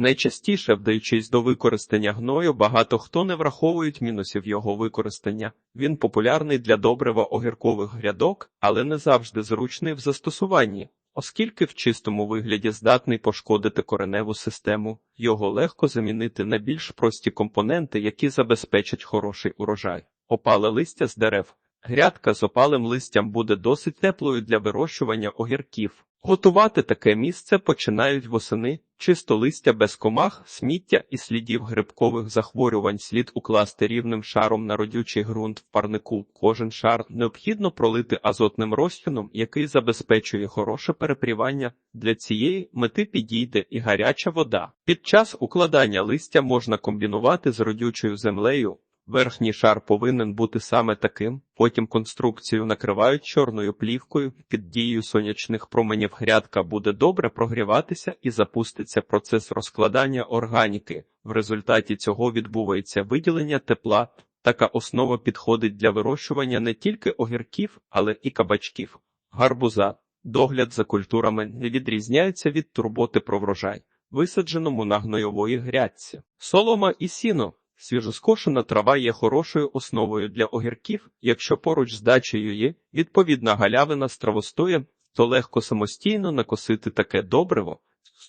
Найчастіше, вдаючись до використання гною, багато хто не враховують мінусів його використання. Він популярний для добрива огіркових грядок, але не завжди зручний в застосуванні. Оскільки в чистому вигляді здатний пошкодити кореневу систему, його легко замінити на більш прості компоненти, які забезпечать хороший урожай. Опале листя з дерев. Грядка з опалим листям буде досить теплою для вирощування огірків. Готувати таке місце починають восени, чисто листя без комах, сміття і слідів грибкових захворювань слід укласти рівним шаром на родючий ґрунт в парнику. Кожен шар необхідно пролити азотним розчином, який забезпечує хороше перепрівання. Для цієї мети підійде і гаряча вода. Під час укладання листя можна комбінувати з родючою землею. Верхній шар повинен бути саме таким, потім конструкцію накривають чорною плівкою, під дією сонячних променів грядка буде добре прогріватися і запуститься процес розкладання органіки. В результаті цього відбувається виділення тепла. Така основа підходить для вирощування не тільки огірків, але і кабачків. Гарбуза. Догляд за культурами не відрізняється від турботи про врожай, висадженому на гнойової грядці. Солома і сіно. Свіжоскошена трава є хорошою основою для огірків, якщо поруч з дачею є відповідна галявина з травостоєм, то легко самостійно накосити таке добриво.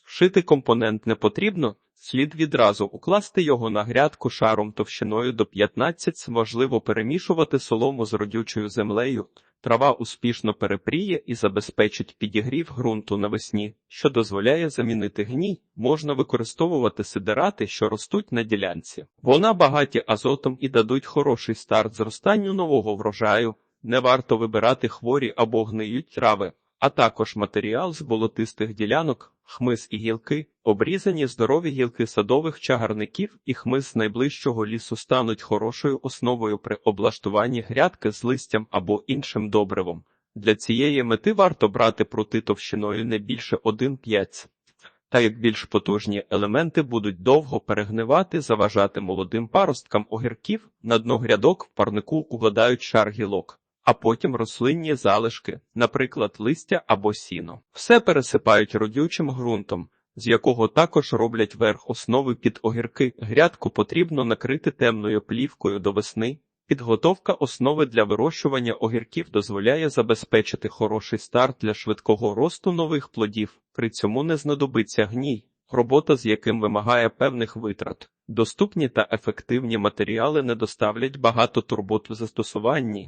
Вшити компонент не потрібно, слід відразу укласти його на грядку шаром товщиною до 15 важливо перемішувати солому з родючою землею. Трава успішно перепріє і забезпечить підігрів ґрунту навесні, що дозволяє замінити гній. Можна використовувати сидерати, що ростуть на ділянці. Вона багаті азотом і дадуть хороший старт зростанню нового врожаю. Не варто вибирати хворі або гниють трави, а також матеріал з болотистих ділянок, хмиз і гілки, обрізані здорові гілки садових чагарників і хмиз з найближчого лісу стануть хорошою основою при облаштуванні грядки з листям або іншим добривом. Для цієї мети варто брати прути товщиною не більше 1,5. Та як більш потужні елементи будуть довго перегнивати, заважати молодим паросткам огірків, на дно грядок в парнику укладають шар гілок а потім рослинні залишки, наприклад, листя або сіно. Все пересипають родючим ґрунтом, з якого також роблять верх основи під огірки. Грядку потрібно накрити темною плівкою до весни. Підготовка основи для вирощування огірків дозволяє забезпечити хороший старт для швидкого росту нових плодів, при цьому не знадобиться гній, робота з яким вимагає певних витрат. Доступні та ефективні матеріали не доставлять багато турбот в застосуванні.